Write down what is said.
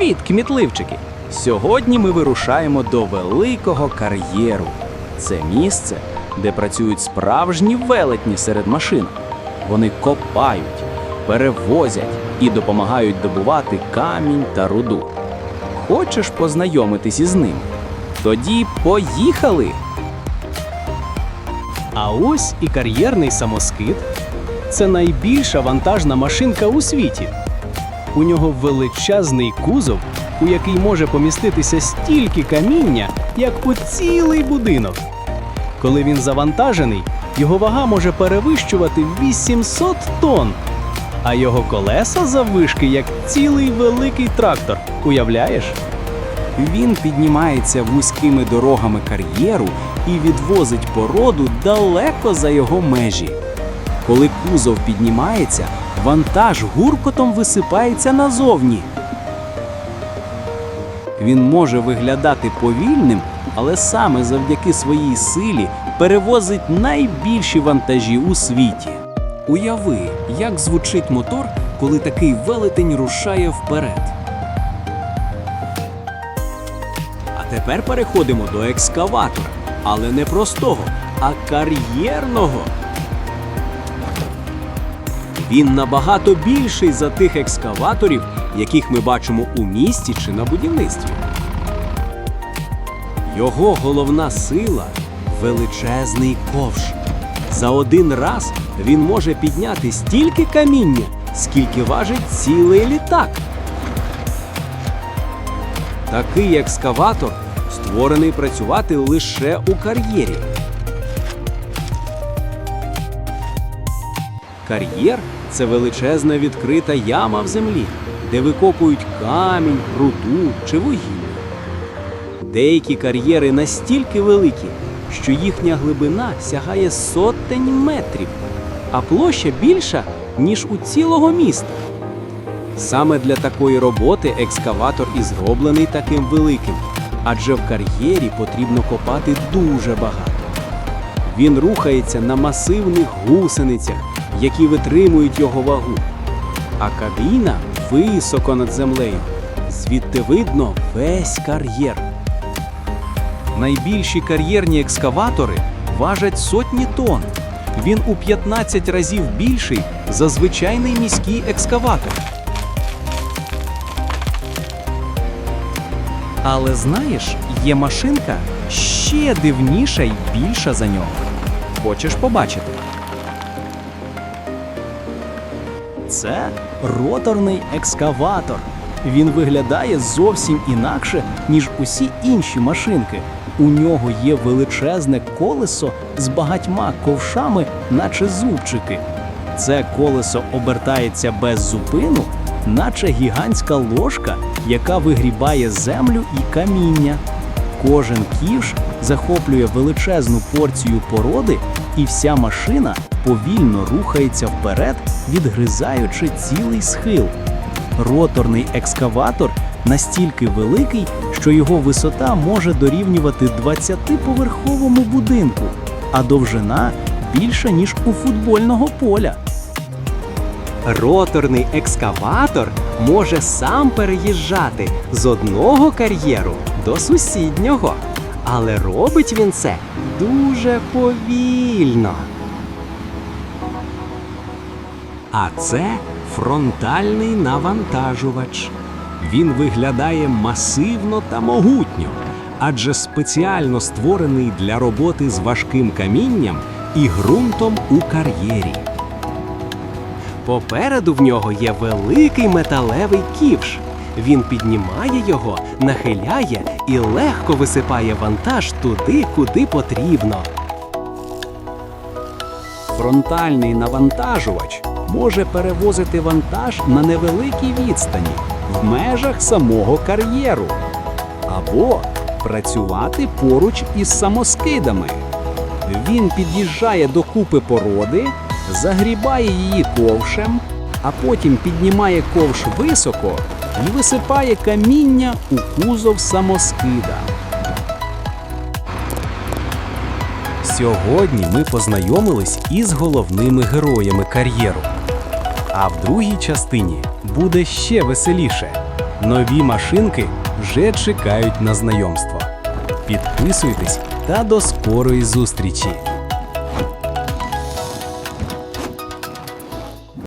Привіт, кмітливчики! Сьогодні ми вирушаємо до великого кар'єру. Це місце, де працюють справжні велетні серед машин. Вони копають, перевозять і допомагають добувати камінь та руду. Хочеш познайомитись із ним? Тоді поїхали! А ось і кар'єрний самоскид. Це найбільша вантажна машинка у світі. У нього величезний кузов, у який може поміститися стільки каміння, як у цілий будинок. Коли він завантажений, його вага може перевищувати 800 тонн, а його колеса заввишки як цілий великий трактор. Уявляєш? Він піднімається вузькими дорогами кар'єру і відвозить породу далеко за його межі. Коли кузов піднімається, вантаж гуркотом висипається назовні. Він може виглядати повільним, але саме завдяки своїй силі перевозить найбільші вантажі у світі. Уяви, як звучить мотор, коли такий велетень рушає вперед. А тепер переходимо до екскаватора, але не простого, а кар'єрного. Він набагато більший за тих екскаваторів, яких ми бачимо у місті чи на будівництві. Його головна сила величезний ковш. За один раз він може підняти стільки каміння, скільки важить цілий літак. Такий екскаватор створений працювати лише у кар'єрі. Кар'єр це величезна відкрита яма в землі, де викопують камінь, руду чи вугілля. Деякі кар'єри настільки великі, що їхня глибина сягає сотень метрів, а площа більша, ніж у цілого міста. Саме для такої роботи екскаватор і зроблений таким великим, адже в кар'єрі потрібно копати дуже багато. Він рухається на масивних гусеницях, які витримують його вагу. А кабіна високо над землею. Звідти видно весь кар'єр. Найбільші кар'єрні екскаватори важать сотні тонн. Він у 15 разів більший за звичайний міський екскаватор. Але знаєш, є машинка ще дивніша й більша за нього. Хочеш побачити? Це роторний екскаватор. Він виглядає зовсім інакше, ніж усі інші машинки. У нього є величезне колесо з багатьма ковшами, наче зубчики. Це колесо обертається без зупину, наче гігантська ложка, яка вигрібає землю і каміння. Кожен ківш захоплює величезну порцію породи, і вся машина повільно рухається вперед, відгризаючи цілий схил. Роторний екскаватор настільки великий, що його висота може дорівнювати 20-поверховому будинку, а довжина більша, ніж у футбольного поля. Роторний екскаватор може сам переїжджати з одного кар'єру до сусіднього, але робить він це дуже повільно. А це фронтальний навантажувач. Він виглядає масивно та могутньо, адже спеціально створений для роботи з важким камінням і ґрунтом у кар'єрі. Попереду в нього є великий металевий ківш. Він піднімає його, нахиляє і легко висипає вантаж туди, куди потрібно. Фронтальний навантажувач може перевозити вантаж на невеликій відстані в межах самого кар'єру або працювати поруч із самоскидами. Він під'їжджає до купи породи, загрібає її ковшем, а потім піднімає ковш високо і висипає каміння у кузов самоскида. Сьогодні ми познайомились із головними героями кар'єру. А в другій частині буде ще веселіше. Нові машинки вже чекають на знайомство. Підписуйтесь та до скорої зустрічі!